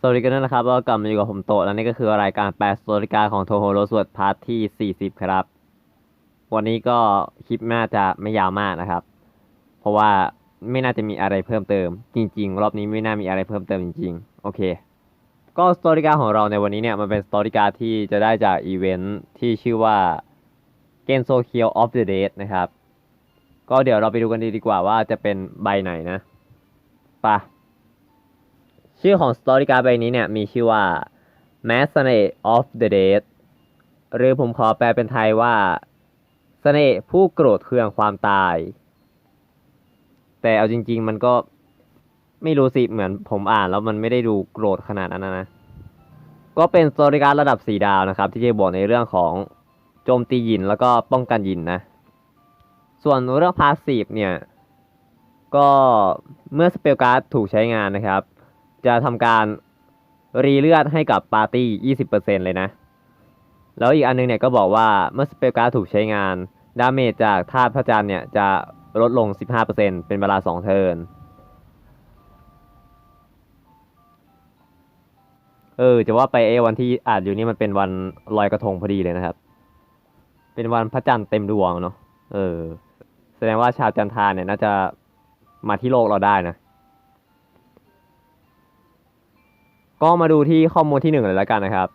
สวัสดีกันด้วยนะครับก็กลับมาอยู่กับผมโตแล้วนี่ก็คือรายการแปลสตอริกาของโทโฮโรสวดพาร์ทที่ 40 ครับ วันนี้ก็คลิปน่าจะไม่ยาวมากนะครับ เพราะว่าไม่น่าจะมีอะไรเพิ่มเติม จริง ๆ รอบนี้ไม่น่ามีอะไรเพิ่มเติมจริง ๆ โอเค ก็สตอริกาของเราในวันนี้เนี่ยมันเป็นสตอริกาที่จะได้จากอีเวนท์ที่ชื่อว่าเกนโซเคียวออฟเดอะเดทนะครับ ก็เดี๋ยวเราไปดูกันดีดีกว่าว่าจะเป็นใบไหนนะไปะ ชื่อของสตอรี่การ์ดใบนี้เนี่ยมีชื่อว่า m a s s n a of the Dead หรือผมขอแปลเป็นไทยว่าเสน่ห์ผู้โกรธเคืองความตาย แต่เอาจริง ๆ มันก็ไม่รู้สิเหมือนผมอ่านแล้วมันไม่ได้ดูโกรธขนาดนั้นนะ ก็เป็นสตอรี่การ์ดระดับ4ดาวนะครับ ที่จะบอกในเรื่องของโจมตีหยินแล้วก็ป้องกันหยินนะ ส่วนเรื่องพาสซีฟเนี่ย ก็เมื่อสเปลการ์ดถูกใช้งานนะครับ จะทำการรีเลือดให้กับปาร์ตี้ 20%เลยนะ แล้วอีกอันนึงเนี่ยก็บอกว่าเมื่อสเปลการ์ถูกใช้งาน ดาเมจจากธาตุพระจันทร์เนี่ยจะลดลง 15%เป็นเวลา 2 เทิร์น เออ จะว่าไปเอวันที่อาจอยู่นี่มันเป็นวันลอยกระทงพอดีเลยนะครับ เป็นวันพระจันทร์เต็มดวงเนาะ เออ แสดงว่าชาวจันทราเนี่ยน่าจะมาที่โลกเราได้นะ ก็มาดูที่ข้อมูลที่หนึ่งเลยแล้วกันนะครับ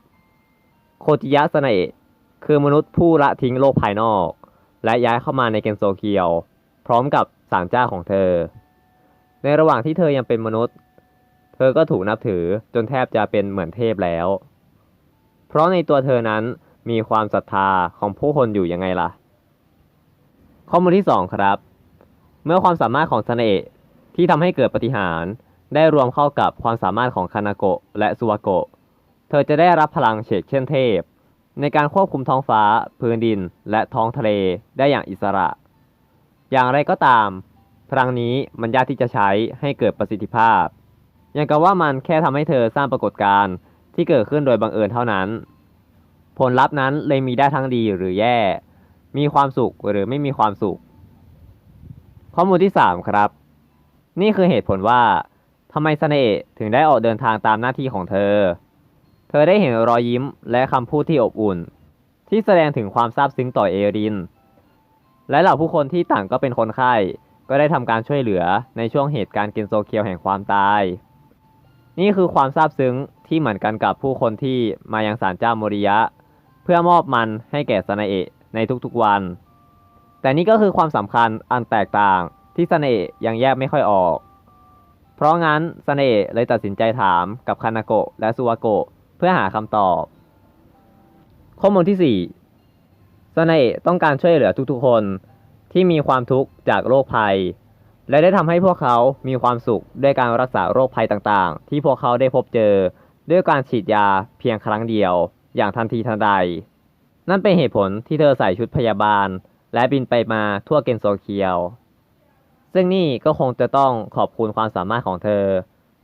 โคจิยะสนเนะคือมนุษย์ผู้ละทิ้งโลกภายนอก และย้ายเข้ามาในเกนโซเกียว พร้อมกับสารเจ้าของเธอ ในระหว่างที่เธอยังเป็นมนุษย์ เธอก็ถูกนับถือจนแทบจะเป็นเหมือนเทพแล้ว เพราะในตัวเธอนั้นมีความศรัทธาของผู้คนอยู่ยังไงล่ะ ข้อมูลที่สองครับ เมื่อความสามารถของสเนะที่ทำให้เกิดปาฏิหาร ได้รวมเข้ากับความสามารถของคานาโกะและซูวาโกะ เธอจะได้รับพลังเฉกเช่นเทพ ในการควบคุมท้องฟ้า พื้นดิน และท้องทะเลได้อย่างอิสระ อย่างไรก็ตาม พลังนี้มันยากที่จะใช้ให้เกิดประสิทธิภาพ อย่างกับว่ามันแค่ทำให้เธอสร้างปรากฏการณ์ที่เกิดขึ้นโดยบังเอิญเท่านั้น ผลลัพธ์นั้นเลยมีได้ทั้งดีหรือแย่ มีความสุขหรือไม่มีความสุข ข้อมูลที่ 3 ครับ นี่คือเหตุผลว่า ทำไมสเนะถึงได้ออกเดินทางตามหน้าที่ของเธอ เธอได้เห็นรอยยิ้มและคำพูดที่อบอุ่น ที่แสดงถึงความซาบซึ้งต่อเอริน และเหล่าผู้คนที่ต่างก็เป็นคนไข้ ก็ได้ทำการช่วยเหลือในช่วงเหตุการณ์เกนโซเคียวแห่งความตาย นี่คือความซาบซึ้งที่เหมือนกันกับผู้คนที่มายังศาลเจ้าโมริยะ เพื่อมอบมันให้แก่สเนะในทุกๆวัน แต่นี่ก็คือความสำคัญอันแตกต่างที่สเนะยังแยกไม่ค่อยออก เพราะงั้นสเนะเลยตัดสินใจถามกับคานาโกะและซูวาโกะเพื่อหาคำตอบ ข้อมูลที่4สเนะต้องการช่วยเหลือทุกๆคนที่มีความทุกข์จากโรคภัย และได้ทำให้พวกเขามีความสุขด้วยการรักษาโรคภัยต่างๆ ที่พวกเขาได้พบเจอด้วยการฉีดยาเพียงครั้งเดียว อย่างทันทีทันใด นั่นเป็นเหตุผลที่เธอใส่ชุดพยาบาล และบินไปมาทั่วเกนโซเคียว ซึ่งนี่ก็คงจะต้องขอบคุณความสามารถของเธอ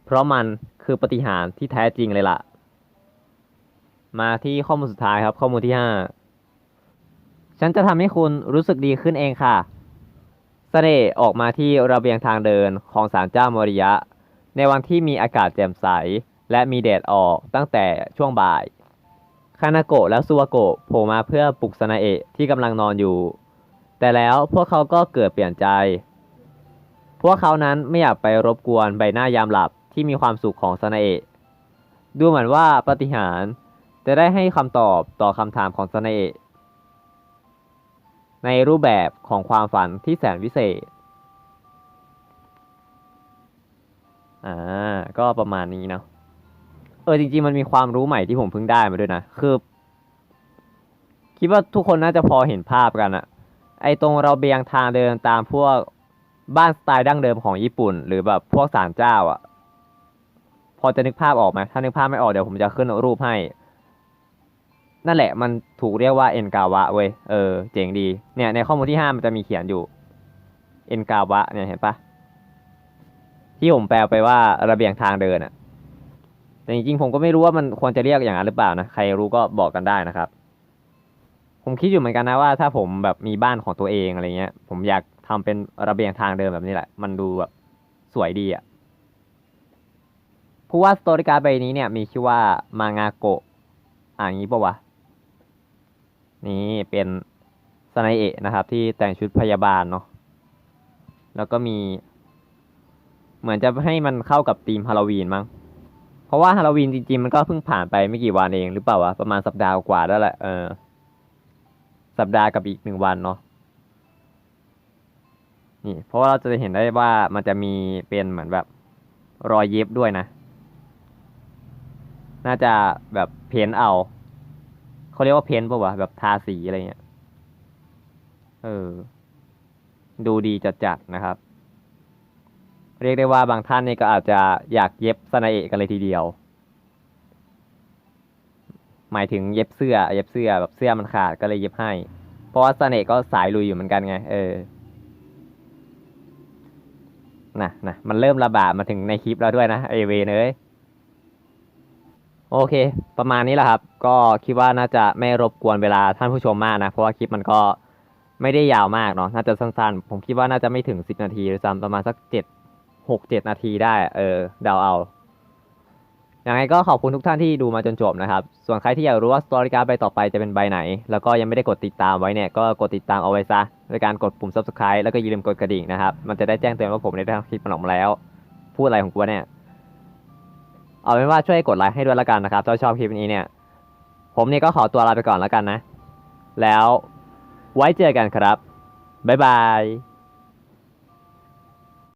เพราะมันคือปฏิหารที่แท้จริงเลยล่ะ มาที่ข้อมูลสุดท้ายครับ ข้อมูลที่ 5 ฉันจะทำให้คุณรู้สึกดีขึ้นเองค่ะเสน่ห์ออกมาที่ระเบียงทางเดินของศาลเจ้ามริยะ ในวันที่มีอากาศแจ่มใส และมีแดดออกตั้งแต่ช่วงบ่าย คานาโกะและซูวาโกะโผล่มาเพื่อปลุกสนาเอะที่กำลังนอนอยู่ แต่แล้วพวกเขาก็เกิดเปลี่ยนใจ พวกเขานั้นไม่อยากไปรบกวนใบหน้ายามหลับที่มีความสุขของสนาเอะดูเหมือนว่าปฏิหารจะได้ให้คำตอบต่อคำถามของสนาเอะในรูปแบบของความฝันที่แสนวิเศษ อ่า ก็ประมาณนี้เนาะ เออจริง ๆ มันมีความรู้ใหม่ที่ผมเพิ่งได้มาด้วยนะ คือ คิดว่าทุกคนน่าจะพอเห็นภาพกันอะไอตรงเราเบียงทางเดินตามพวก บ้านสไตล์ดั้งเดิมของญี่ปุ่น หรือแบบพวกศาลเจ้าอะพอจะนึกภาพออกไหมถ้านึกภาพไม่ออกเดี๋ยวผมจะขึ้นรูปให้ นั่นแหละมันถูกเรียกว่าเอ็นกาวะเว้ยเออเจ๋งดีเนี่ยในข้อมูลที่ห้ามันจะมีเขียนอยู่เอ็นกาวะเนี่ยเห็นปะที่ผมแปลไปว่าระเบียงทางเดินอะแต่จริงๆผมก็ไม่รู้ว่ามันควรจะเรียกอย่างนั้นหรือเปล่านะ ใครรู้ก็บอกกันได้นะครับ ผมคิดอยู่เหมือนกันนะว่า ถ้าผมแบบมีบ้านของตัวเองอะไรเงี้ย ผมอยาก ทำเป็นระเบียงทางเดินแบบนี้แหละ มันดูแบบสวยดีอะผู้ว่าสโตริการ์ใบนี้เนี่ยมีชื่อว่ามางาโกะอ่านงี้ปะวะ นี่เป็นสไนเอะนะครับ ที่แต่งชุดพยาบาลเนาะแล้วก็มี เหมือนจะให้มันเข้ากับธีมฮาโลวีนมั้งเพราะว่าฮาโลวีนจริงๆ มันก็เพิ่งผ่านไปไม่กี่วันเองหรือเปล่าวะ ประมาณสัปดาห์กว่าแล้วแหละเออสัปดาห์กับอีกหนึ่งวันเนาะ นี่ เพราะว่าเราจะเห็นได้ว่ามันจะมีเป็นเหมือนแบบรอยเย็บด้วยนะ น่าจะแบบเพ้นเอา เขาเรียกว่าเพ้นป่าวะแบบทาสีอะไรเงี้ย เออ ดูดีจัดๆนะครับ เรียกได้ว่าบางท่านนี่ก็อาจจะอยากเย็บสนาเอกันเลยทีเดียว หมายถึงเย็บเสื้อ เย็บเสื้อแบบเสื้อมันขาดก็เลยเย็บให้ เพราะว่าสนาเอะก็สายลุยอยู่เหมือนกันไง เออ นะนะมันเริ่มระบาดมาถึงในคลิปแล้วด้วยนะไอเวนเอ้ยโอเค ประมาณนี้แหละครับ ก็คิดว่าน่าจะไม่รบกวนเวลาท่านผู้ชมมากนะ เพราะว่าคลิปมันก็ไม่ได้ยาวมากเนาะน่าจะสั้นๆ ผมคิดว่าน่าจะไม่ถึงสิบนาทีหรือซ้ำประมาณสักเจ็ดหกเจ็ดนาทีได้ เออเดาเอา ยังไงก็ขอบคุณทุกท่านที่ดูมาจนจบนะครับ ส่วนใครที่อยากรู้ว่าสตอรี่การ์ดใบต่อไปจะเป็นใบไหน แล้วก็ยังไม่ได้กดติดตามไว้เนี่ยก็กดติดตามเอาไว้ซะโดยการกดปุ่ม subscribe แล้วก็อย่าลืมกดกระดิ่งนะครับ มันจะได้แจ้งเตือนว่าผมได้ทำคลิปมันออกมาแล้ว พูดอะไรของกูเนี่ย เอาเป็นว่าช่วยกดไลค์ให้ด้วยละกันนะครับถ้าชอบคลิปนี้เนี่ย ผมเนี่ยก็ขอตัวลาไปก่อนแล้วกันนะ แล้วไว้เจอกันครับบ๊ายบาย